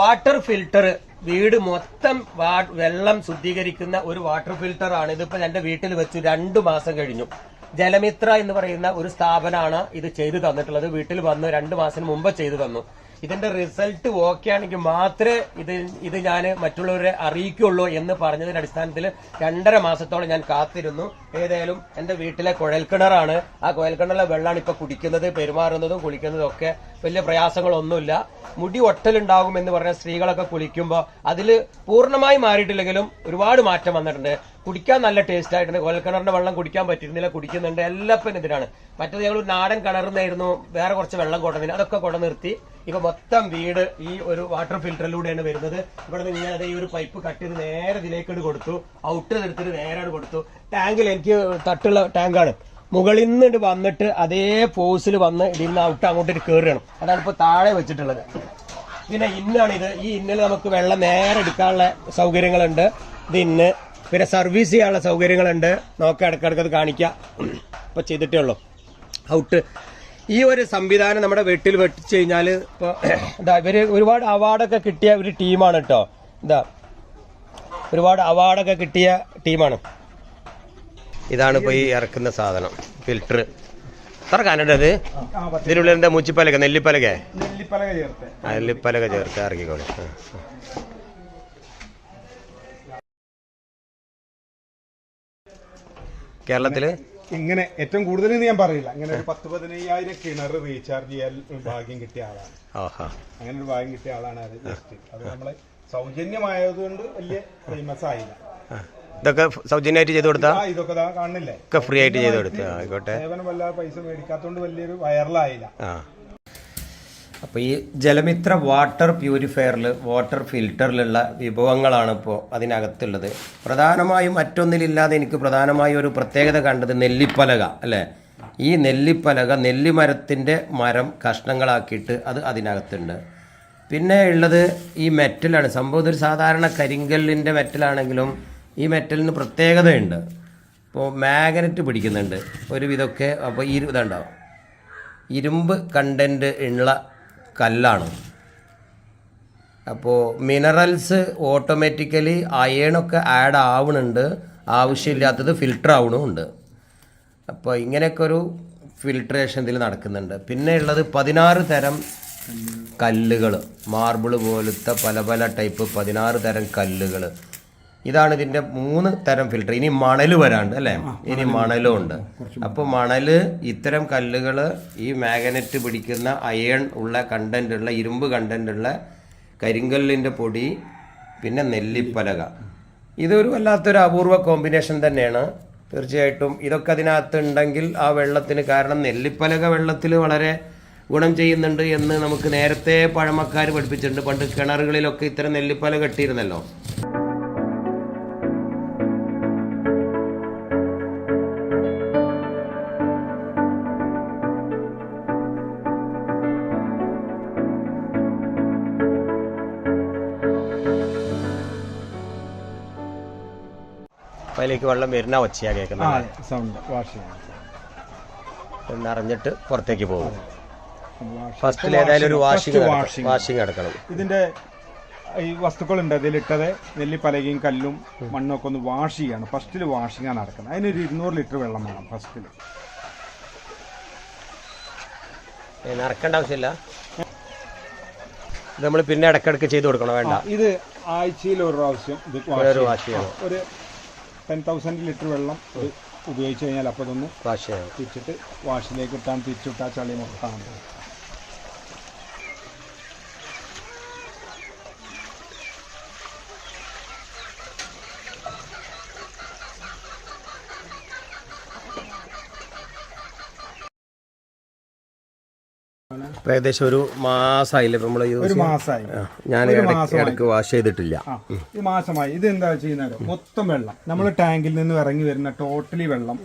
Water filter വീട് മൊത്തം വെള്ളം ശുദ്ധീകരിക്കുന്ന ഒരു വാട്ടർ ഫിൽട്ടർ ആണ്. ഇതിപ്പോ എന്റെ വീട്ടിൽ വെച്ചു രണ്ടു മാസം കഴിഞ്ഞു. ജലമിത്ര എന്ന് പറയുന്ന ഒരു സ്ഥാപനമാണ് ഇത് ചെയ്തു തന്നിട്ടുള്ളത്. വീട്ടിൽ വന്ന് രണ്ടു മാസം മുമ്പ് ചെയ്തു തന്നു. ഇതിന്റെ റിസൾട്ട് ഓക്കെ ആണെങ്കിൽ മാത്രമേ ഇത് ഇത് ഞാൻ മറ്റുള്ളവരെ അറിയിക്കുള്ളൂ എന്ന് പറഞ്ഞതിന്റെ അടിസ്ഥാനത്തിൽ രണ്ടര മാസത്തോളം ഞാൻ കാത്തിരുന്നു. ഏതായാലും എന്റെ വീട്ടിലെ കുഴൽക്കിണറാണ് ആ കുഴൽക്കിണറിലെ വെള്ളമാണ് ഇപ്പൊ കുടിക്കുന്നത് പെരുമാറുന്നതും കുളിക്കുന്നതും ഒക്കെ. വലിയ പ്രയാസങ്ങളൊന്നുമില്ല. മുടി ഒട്ടലുണ്ടാകും എന്ന് പറഞ്ഞ സ്ത്രീകളൊക്കെ കുളിക്കുമ്പോൾ അതിൽ പൂർണമായി മാറിയിട്ടില്ലെങ്കിലും ഒരുപാട് മാറ്റം വന്നിട്ടുണ്ട്. കുടിക്കാൻ നല്ല ടേസ്റ്റ് ആയിട്ടുണ്ട്. കൊൽക്കിണറിന്റെ വെള്ളം കുടിക്കാൻ പറ്റിയിരുന്നില്ല. കുടിക്കുന്നുണ്ട്. എല്ലാപ്പനും ഇതിനാണ് മറ്റേത് ഞങ്ങൾ നാടൻ കിണറുന്നായിരുന്നു. വേറെ കുറച്ച് വെള്ളം കൊണ്ടുവന്നില്ല അതൊക്കെ കൊണ്ടു നിർത്തി. ഇപ്പൊ മൊത്തം വീട് ഈ ഒരു വാട്ടർ ഫിൽറ്ററിലൂടെയാണ് വരുന്നത്. ഇവിടെ നിന്ന് ഞാൻ ഈ ഒരു പൈപ്പ് കട്ട് ചെയ്ത് നേരെ ഇതിലേക്ക് കൊടുത്തു. ഔട്ട് എടുത്തിട്ട് നേരെ കൊടുത്തു. ടാങ്കിൽ എനിക്ക് തട്ടുള്ള ടാങ്കാണ് മുകളിൽ നിന്ന് വന്നിട്ട് അതേ ഫോഴ്സിൽ വന്ന് ഇതിൽ നിന്ന് ഔട്ട് അങ്ങോട്ട് കയറുകയാണ് അതാണ് ഇപ്പൊ താഴെ വെച്ചിട്ടുള്ളത്. പിന്നെ ഇന്നാണിത് ഈ ഇന്നിൽ നമുക്ക് വെള്ളം നേരെ എടുക്കാനുള്ള സൗകര്യങ്ങളുണ്ട്. ഇത് ഇന്ന് പിന്നെ സർവീസ് ചെയ്യാനുള്ള സൗകര്യങ്ങളുണ്ട്. നോക്കാം ഇടയ്ക്കിടക്കത് കാണിക്കുക കാണിക്കാം. ഇപ്പൊ ചെയ്തിട്ടേ ഉള്ളൂ. ഔട്ട് ഈ ഒരു സംവിധാനം നമ്മുടെ വീട്ടിൽ വെട്ടിച്ചു കഴിഞ്ഞാൽ ഇപ്പോൾ എന്താ ഇവർ ഒരുപാട് അവാർഡൊക്കെ കിട്ടിയ ഒരു ടീമാണ് കേട്ടോ. എന്താ ഒരുപാട് അവാർഡൊക്കെ കിട്ടിയ ടീമാണ്. ഇതാണ് ഇപ്പോൾ ഈ ഇറക്കുന്ന സാധനം ഫിൽറ്റർ എത്ര കാനുണ്ട് അത്? ഇതിനുള്ളിൽ എന്താ മൂച്ചിപ്പലക നെല്ലിപ്പലക നെല്ലിപ്പലക ചേർത്ത്. നെല്ലിപ്പലക ചേർത്ത് ഇറക്കിക്കോളെ. കേരളത്തിൽ? ഇങ്ങനെ ഏറ്റവും കൂടുതൽ ഞാൻ പറയില്ല. ഇങ്ങനെ ഒരു പത്ത് പതിനയ്യായിരം കിണർ റീചാർജ് ചെയ്യാൻ ഭാഗ്യം കിട്ടിയ ആളാണ്. അങ്ങനെ ഒരു ഭാഗ്യം കിട്ടിയ ആളാണ് അത് ജസ്റ്റ്. അത് നമ്മളെ സൗജന്യമായതുകൊണ്ട് വലിയ ഫേമസ് ആയില്ല. ഇതൊക്കെ സൗജന്യമായിട്ട് ചെയ്തു കൊടുത്താ? ഇതൊക്കെ കാണുന്നില്ലേ ഒക്കെ ഫ്രീ ആയിട്ട് ചെയ്തു കൊടുത്താ. ആയിക്കോട്ടെ. സേവനം വല്ലാതെ പൈസ മേടിക്കാത്തോണ്ട് വലിയൊരു വൈറലായില്ല അപ്പോൾ ഈ ജലമിത്ര വാട്ടർ പ്യൂരിഫയറിൽ വാട്ടർ ഫിൽറ്ററിലുള്ള വിഭവങ്ങളാണ് ഇപ്പോൾ അതിനകത്തുള്ളത്. പ്രധാനമായും മറ്റൊന്നിലില്ലാതെ എനിക്ക് പ്രധാനമായും ഒരു പ്രത്യേകത കണ്ടത് നെല്ലിപ്പലക അല്ലേ? ഈ നെല്ലിപ്പലക നെല്ലിമരത്തിന്റെ മരം കഷ്ണങ്ങളാക്കിയിട്ട് അത് അതിനകത്തുണ്ട്. പിന്നെ ഉള്ളത് ഈ മെറ്റലാണ്. സംഭവം ഒരു സാധാരണ കരിങ്കല്ലിന്റെ മെറ്റലാണെങ്കിലും ഈ മെറ്റലിന് പ്രത്യേകതയുണ്ട്. ഇപ്പോൾ മാഗ്നറ്റ് പിടിക്കുന്നുണ്ട്. ഒരു വിധമൊക്കെ അപ്പോൾ ഈ ഇതുണ്ടാവും ഇരുമ്പ് കണ്ടന്റ് ഉള്ള കല്ലാണ്. അപ്പോൾ മിനറൽസ് ഓട്ടോമാറ്റിക്കലി അയേണൊക്കെ ആഡ് ആവുന്നുണ്ട് ആവശ്യമില്ലാത്തത് ഫിൽട്ടർ ആവണമുണ്ട്. അപ്പോൾ ഇങ്ങനെയൊക്കെ ഒരു ഫിൽട്രേഷൻ ഇതിൽ നടക്കുന്നുണ്ട്. പിന്നെ ഉള്ളത് പതിനാറ് തരം കല്ലുകൾ മാർബിൾ പോലത്തെ പല പല ടൈപ്പ് പതിനാറ് തരം കല്ലുകൾ ഇതാണ് ഇതിന്റെ മൂന്ന് തരം ഫിൽട്ടർ ഇനി മണൽ വരാണ്ട് അല്ലേ? ഇനി മണലും ഉണ്ട്. അപ്പോൾ മണൽ. ഇത്തരം കല്ലുകൾ ഈ മാഗ്നറ്റ് പിടിക്കുന്ന അയൺ ഉള്ള കണ്ടന്റ് ഉള്ള ഇരുമ്പ് കണ്ടന്റ് ഉള്ള കരിങ്കല്ലിന്റെ പൊടി പിന്നെ നെല്ലിപ്പലക. ഇതൊരു വല്ലാത്തൊരു അപൂർവ കോമ്പിനേഷൻ തന്നെയാണ്. തീർച്ചയായിട്ടും ഇതൊക്കെ അതിനകത്ത് ഉണ്ടെങ്കിൽ ആ വെള്ളത്തിന് കാരണം നെല്ലിപ്പലക വെള്ളത്തിൽ വളരെ ഗുണം ചെയ്യുന്നുണ്ട് എന്ന് നമുക്ക് നേരത്തെ പഴമക്കാർ പഠിപ്പിച്ചിട്ടുണ്ട്. പണ്ട് കിണറുകളിലൊക്കെ ഇത്തരം നെല്ലിപ്പല കെട്ടിയിരുന്നല്ലോ. അതിലേക്ക് വെള്ളം വരുന്ന ഒച്ചയാണ് കേൾക്കുന്നത്. സൗണ്ട് വാഷ് ചെയ്യാൻ നിറഞ്ഞിട്ട് പുറത്തേക്ക് പോകും. ഫസ്റ്റിൽ ഏതായാലും ഒരു വാഷിംഗ്. വാഷിംഗ് നടക്കണം. ഇതിന്റെ ഈ വസ്തുക്കളുണ്ട് അതിലിട്ടത് നെല്ലിപ്പലകയും കല്ലും മണ്ണും ഒക്കെ ഒന്ന് വാഷ് ചെയ്യാണ് ഫസ്റ്റിൽ വാഷിംഗ് ആണ് നടക്കുന്നത് അതിനൊരു ഇരുന്നൂറ് ലിറ്റർ വെള്ളം വേണം ഫസ്റ്റിൽ നടക്കേണ്ട ആവശ്യമില്ല. നമ്മൾ പിന്നെ ഇടയ്ക്കിടയ്ക്ക് ചെയ്ത് കൊടുക്കണം വേണ്ട. ഇത് ആഴ്ചയിൽ ഒരു പ്രാവശ്യം ഒരു ചെയ്യണം. വാഷ് ചെയ്യണം ഒരു ടെൻ തൗസൻഡ് ലിറ്റർ വെള്ളം ഉപയോഗിച്ച് കഴിഞ്ഞാൽ അപ്പോൾ അതൊന്ന് വാഷ് ചെയ്യാം. തിരിച്ചിട്ട് വാഷിലേക്ക് ഇട്ടാൻ തിരിച്ചിട്ടാൽ ചളി മൊത്തം ഏകദേശം ഒരു മാസമായില്ലേ നമ്മൾ ഒരു മാസമായി ഞാൻ ഇടയ്ക്ക്. വാഷ് ചെയ്തിട്ടില്ല. ഈ മാസമായി. ഇത് എന്താ ചെയ്യുന്നത്? മൊത്തം വെള്ളം. നമ്മൾ ടാങ്കിൽ നിന്ന് ഇറങ്ങി വരുന്ന ടോട്ടലി വെള്ളം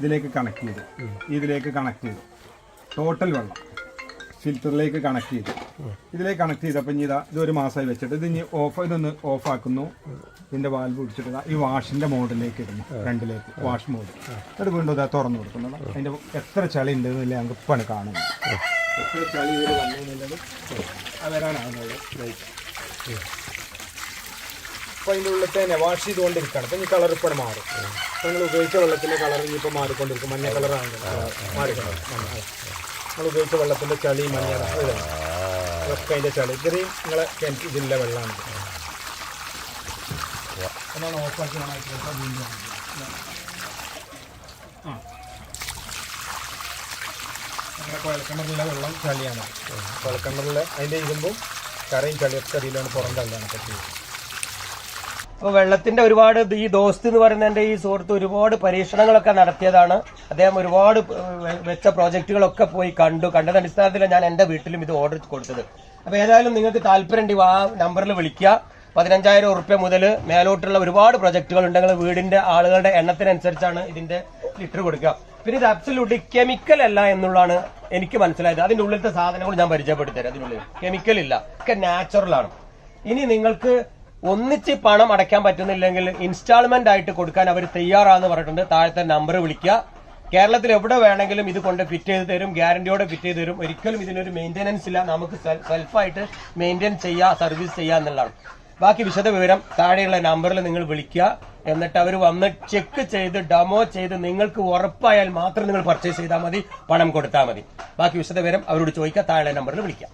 ഇതിലേക്ക് കണക്ട് ചെയ്തു. ഇതിലേക്ക് കണക്ട് ചെയ്തു. ടോട്ടൽ വെള്ളം. ഫിൽറ്ററിലേക്ക് കണക്ട് ചെയ്തു. ഇതിലേക്ക് കണക്ട് ചെയ്തപ്പോൾ ഇനി ഇതാ ഇത് ഒരു മാസമായി വെച്ചിട്ട് ഇത് ഇനി ഓഫ് ഇതൊന്ന് ഓഫ് ആക്കുന്നു. ഇതിന്റെ വാൽവ് പിടിച്ചിട്ട് ഈ വാഷിന്റെ മോഡിലേക്ക് ഇടുന്നു. രണ്ടിലേക്ക് വാഷ് മോഡ് എന്നിട്ട് വീണ്ടും ഇതാ തുറന്നു കൊടുക്കുന്നത് അതിന്റെ എത്ര ചളി ഉണ്ടെന്നില്ല ഞങ്ങൾക്ക് ഇപ്പാണ് കാണുന്നത്. എത്ര ചളി ഇവർ വന്നു എന്നുള്ളത് അത് വരാനാവുന്നത് അപ്പോൾ അതിന്റെ ഉള്ളിൽ തന്നെ വാഷ് ചെയ്തുകൊണ്ടിരിക്കുകയാണ്. അപ്പം ഈ കളർ ഇപ്പോൾ മാറും. അപ്പോൾ നിങ്ങൾ ഉപയോഗിച്ച വെള്ളത്തിന്റെ കളർ ഇനിയിപ്പോൾ മാറിക്കൊണ്ടിരിക്കും. മഞ്ഞ കളറാണ് മാറിക്കൊണ്ടിരിക്കും നിങ്ങൾ ഉപയോഗിച്ച വെള്ളത്തിന്റെ ചളി മഞ്ഞ ഇതൊക്കെ അതിന്റെ ചളി. ഇത്രയും നിങ്ങളെ കിണറ്റ് ഇതിലെ വെള്ളമാണ് ഒന്നാണ് ഓഫാക്കി ഓണാക്കി വീണ്ടും on ചെയ്യാം. ആ നമ്മുടെ കുഴൽക്കിണറിലെ വെള്ളം ചളിയാണ്. കുഴൽക്കിണറിലെ അതിന്റെ ഇരുമ്പും കറയും ചളിയൊക്കെ അതിലാണ് പുറം തള്ളിയാണ് പറ്റിയത് അപ്പൊ വെള്ളത്തിന്റെ ഒരുപാട് ഈ ദോസ്ത് എന്ന് പറയുന്ന എന്റെ ഈ സുഹൃത്ത് ഒരുപാട് പരീക്ഷണങ്ങളൊക്കെ നടത്തിയതാണ്. അദ്ദേഹം ഒരുപാട് വെച്ച പ്രോജക്റ്റുകളൊക്കെ പോയി കണ്ടു. കണ്ടത് അടിസ്ഥാനത്തിലാണ് ഞാൻ എന്റെ വീട്ടിലും ഇത് ഓർഡർ കൊടുത്തത്. അപ്പോൾ ഏതായാലും നിങ്ങൾക്ക് താല്പര്യം ആ നമ്പറിൽ വിളിക്കുക. പതിനഞ്ചായിരം ഉറുപ്യ മുതൽ മേലോട്ടുള്ള ഒരുപാട് പ്രൊജക്റ്റുകൾ ഉണ്ടെങ്കിൽ വീടിന്റെ ആളുകളുടെ എണ്ണത്തിനനുസരിച്ചാണ് ഇതിന്റെ ലിറ്റർ കൊടുക്കുക. പിന്നെ ഇത് അബ്സല്യൂട്ട് കെമിക്കൽ അല്ല എന്നുള്ളതാണ് എനിക്ക് മനസ്സിലായത്. അതിന്റെ ഉള്ളിലത്തെ സാധനങ്ങൾ ഞാൻ പരിചയപ്പെടുത്തി തരാം അതിനുള്ളിൽ കെമിക്കൽ ഇല്ല. ഒക്കെ നാച്ചുറൽ ആണ്. ഇനി നിങ്ങൾക്ക് ഒന്നിച്ച് പണം അടയ്ക്കാൻ പറ്റുന്നില്ലെങ്കിൽ ഇൻസ്റ്റാൾമെന്റ് ആയിട്ട് കൊടുക്കാൻ അവർ തയ്യാറാന്ന് പറഞ്ഞിട്ടുണ്ട്. താഴത്തെ നമ്പർ വിളിക്കുക. കേരളത്തിൽ എവിടെ വേണമെങ്കിലും ഇത് കൊണ്ട് ഫിറ്റ് ചെയ്ത് തരും. ഗ്യാരണ്ടിയോടെ ഫിറ്റ് ചെയ്ത് തരും. ഒരിക്കലും ഇതിനൊരു മെയിന്റെനൻസ് ഇല്ല. നമുക്ക് സെൽഫായിട്ട് മെയിന്റെയിൻ ചെയ്യുക സർവീസ് ചെയ്യുക എന്നുള്ളതാണ്. ബാക്കി വിശദ വിവരം താഴെയുള്ള നമ്പറിൽ നിങ്ങൾ വിളിക്കുക. എന്നിട്ട് അവർ വന്ന് ചെക്ക് ചെയ്ത് ഡമോ ചെയ്ത് നിങ്ങൾക്ക് ഉറപ്പായാൽ മാത്രം നിങ്ങൾ പർച്ചേസ് ചെയ്താൽ മതി പണം കൊടുത്താൽ മതി. ബാക്കി വിശദ വിവരം അവരോട് ചോദിക്കുക താഴെ നമ്പറിൽ വിളിക്കാം